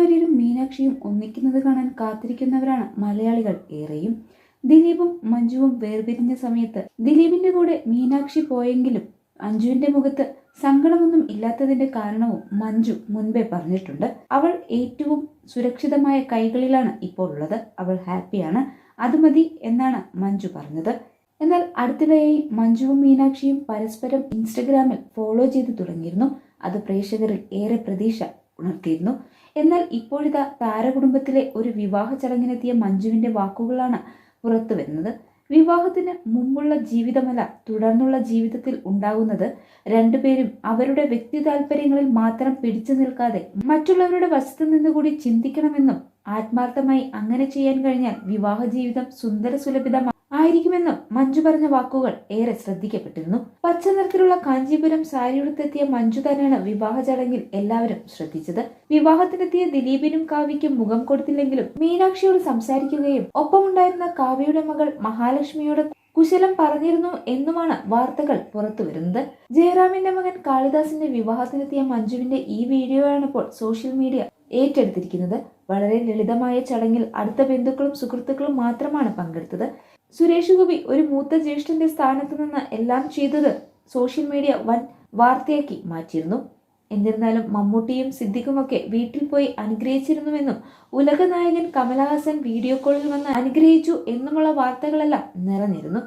വാര്യരും മീനാക്ഷിയും ഒന്നിക്കുന്നത് കാണാൻ കാത്തിരിക്കുന്നവരാണ് മലയാളികൾ ഏറെയും. ദിലീപും മഞ്ജുവും വേർപിരിഞ്ഞ സമയത്ത് ദിലീപിന്റെ കൂടെ മീനാക്ഷി പോയെങ്കിലും അഞ്ജുവിന്റെ മുഖത്ത് സങ്കടമൊന്നും ഇല്ലാത്തതിന്റെ കാരണവും മഞ്ജു മുൻപേ പറഞ്ഞിട്ടുണ്ട്. അവൾ ഏറ്റവും സുരക്ഷിതമായ കൈകളിലാണ് ഇപ്പോൾ ഉള്ളത്. അവൾ ഹാപ്പിയാണ്. അത് മതി എന്നാണ് മഞ്ജു പറഞ്ഞത്. എന്നാൽ അടുത്തിടെയായി മഞ്ജുവും മീനാക്ഷിയും പരസ്പരം ഇൻസ്റ്റഗ്രാമിൽ ഫോളോ ചെയ്തു തുടങ്ങിയിരുന്നു. അത് പ്രേക്ഷകരിൽ ഏറെ പ്രതീക്ഷ ഉണർത്തിയിരുന്നു. എന്നാൽ ഇപ്പോഴിതാ താരകുടുംബത്തിലെ ഒരു വിവാഹ ചടങ്ങിനെത്തിയ മഞ്ജുവിന്റെ വാക്കുകളാണ് പുറത്തു വരുന്നത്. വിവാഹത്തിന് മുമ്പുള്ള ജീവിതമല്ല തുടർന്നുള്ള ജീവിതത്തിൽ ഉണ്ടാകുന്നത്. രണ്ടുപേരും അവരുടെ വ്യക്തി താല്പര്യങ്ങളിൽ മാത്രം പിടിച്ചു നിൽക്കാതെ മറ്റുള്ളവരുടെ വശത്തു നിന്നുകൂടി ചിന്തിക്കണമെന്നും ആത്മാർത്ഥമായി അങ്ങനെ ചെയ്യാൻ കഴിഞ്ഞാൽ വിവാഹ ജീവിതം സുന്ദര സുലഭിതം ആയിരിക്കുമെന്നും മഞ്ജു പറഞ്ഞ വാക്കുകൾ ഏറെ ശ്രദ്ധിക്കപ്പെട്ടിരുന്നു. പച്ച നിറത്തിലുള്ള കാഞ്ചീപുരം സാരിയുടുത്തെത്തിയ മഞ്ജു തന്നെയാണ് വിവാഹ ചടങ്ങിൽ എല്ലാവരും ശ്രദ്ധിച്ചത്. വിവാഹത്തിനെത്തിയ ദിലീപിനും കാവ്യയ്ക്കും മുഖം കൊടുത്തില്ലെങ്കിലും മീനാക്ഷിയോട് സംസാരിക്കുകയും ഒപ്പമുണ്ടായിരുന്ന കാവ്യയുടെ മകൾ മഹാലക്ഷ്മിയോട് കുശലം പറഞ്ഞിരുന്നു എന്നുമാണ് വാർത്തകൾ പുറത്തു വരുന്നത്. ജയറാമിന്റെ മകൻ കാളിദാസിന്റെ വിവാഹത്തിനെത്തിയ മഞ്ജുവിന്റെ ഈ വീഡിയോയാണ് ഇപ്പോൾ സോഷ്യൽ മീഡിയ ഏറ്റെടുത്തിരിക്കുന്നത് വളരെ ലളിതമായ ചടങ്ങിൽ അടുത്ത ബന്ധുക്കളും സുഹൃത്തുക്കളും മാത്രമാണ് പങ്കെടുത്തത്. സുരേഷ് ഗോപി ഒരു മൂത്ത ജ്യേഷ്ഠന്റെ സ്ഥാനത്ത് നിന്ന് എല്ലാം ചെയ്തത് സോഷ്യൽ മീഡിയ വൻ വാർത്തയാക്കി മാറ്റിയിരുന്നു. എന്നിരുന്നാലും മമ്മൂട്ടിയും സിദ്ദിഖുമൊക്കെ വീട്ടിൽ പോയി അനുഗ്രഹിച്ചിരുന്നുവെന്നും ഉലകനായകൻ കമലഹാസൻ വീഡിയോ കോളിൽ വന്ന് അനുഗ്രഹിച്ചു എന്നുമുള്ള വാർത്തകളെല്ലാം നിറഞ്ഞിരുന്നു.